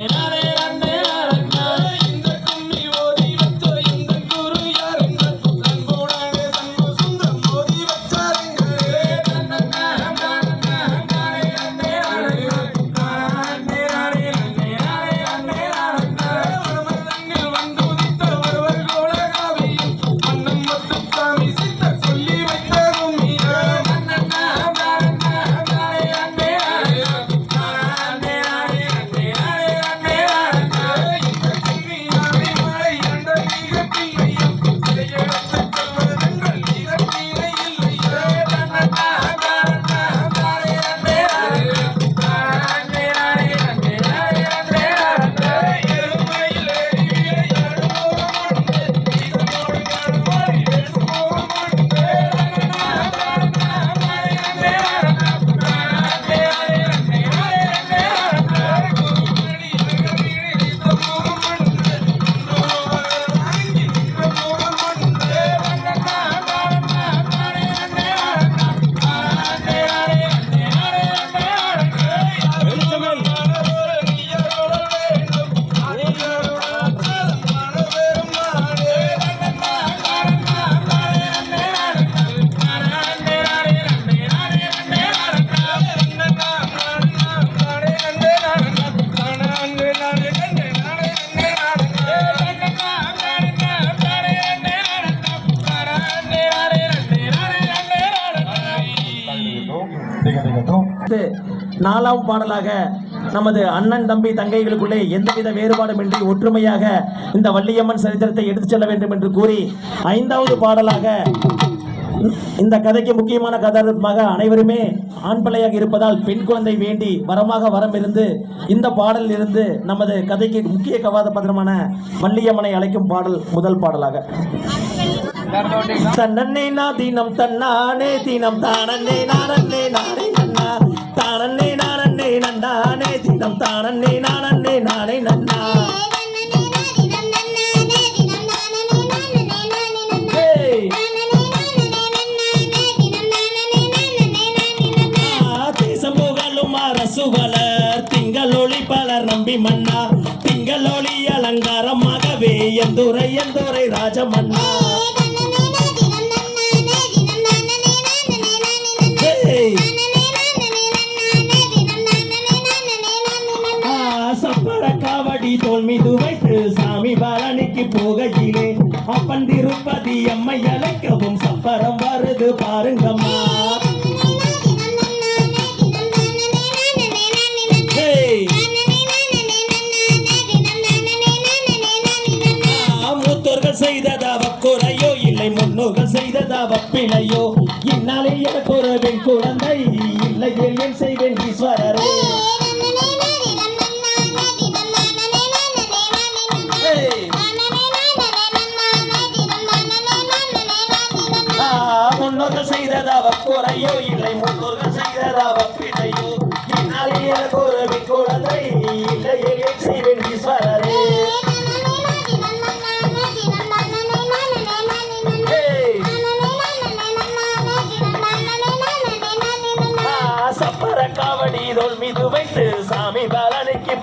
இந்த அடுத்து நாலாம் பாடலாக நமது அண்ணன் தம்பி தங்கைகளுக்குள்ளே எந்தவித வேறுபாடுமின்றி ஒற்றுமையாக இந்த வள்ளியம்மன் சரித்திரத்தை எடுத்துச் செல்ல வேண்டும் என்று கூறி ஐந்தாவது பாடலாக இந்த கதைக்கு முக்கியமான கதாபாத்திரமாக அனைவருமே ஆண் பிள்ளையாக இருப்பதால் பெண் குழந்தை வேண்டி வரமாக வரம் இருந்து இந்த பாடலில் இருந்து நமது கதைக்கு முக்கிய கதாபாத்திரமான வள்ளியம்மனை அழைக்கும் பாடல் முதல் பாடலாக. தன்னே நா தீனம் தன்னானே தீனம் தானன்னே நானன்னே நானே நன்னா. தானன்னே நானன்னே நன்னானே தீனம் தானன்னே நானன்னே நானே நன்னா. ஏய், ஆ, தேசம் புகழும் அரசு வளர் திங்களொளி பலர் நம்பி மன்னா. திங்களொளி அலங்காரமாகவே எந்துரை எந்துரை ராஜமன்னா. காவடி தோல் மீது வைத்து சாமி பழனிக்கு போகையிலே. அப்பன் திருப்பதி அம்மை அழைக்கவும் சப்பரம் வருது பாருங்கம்மா. மூத்தோர்கள் செய்ததாவ குறையோ இல்லை முன்னோர்கள் செய்ததாவ பிழையோ. இந்நாளில் எனக்கு ஒரு பெண் குழந்தை இல்லையே என் செய்வேன் ஈஸ்வரரே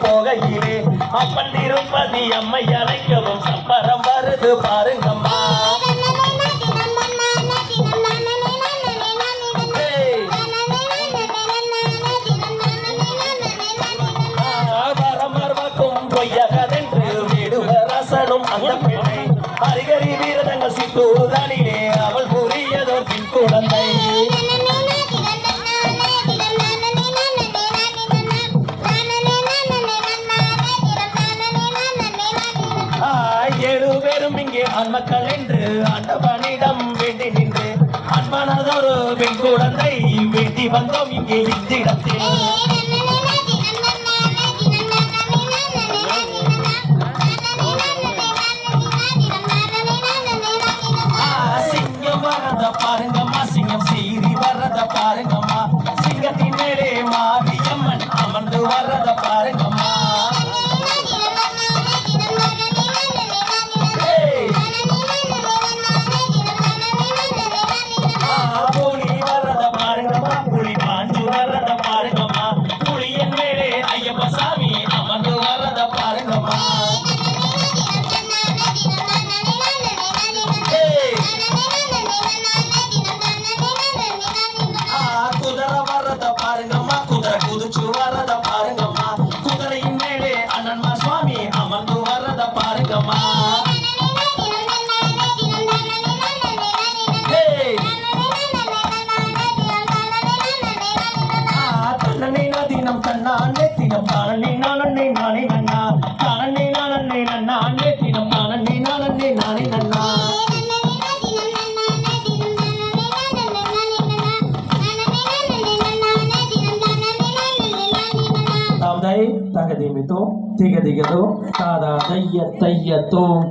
போகையிலே. அப்பன் திருப்பதி அம்மை அழைக்கவும் சப்பரம் வருது பாருங்கம்மா. மக்கள் ஆண்மக்கள் என்று ஆண்டவனிடம் வேண்டி நின்று அன்பானதொரு பெண் குழந்தை வேண்டி வந்தோம் இங்கே இந்த இடத்தில் அமர்ந்து வர்றத பாருங்கம்மா. தன்னனை நதினம் தன்னான் நெத்தினம் தானே தகதிமிதோ திகதிகதோ தாதா தைய தைய தோம்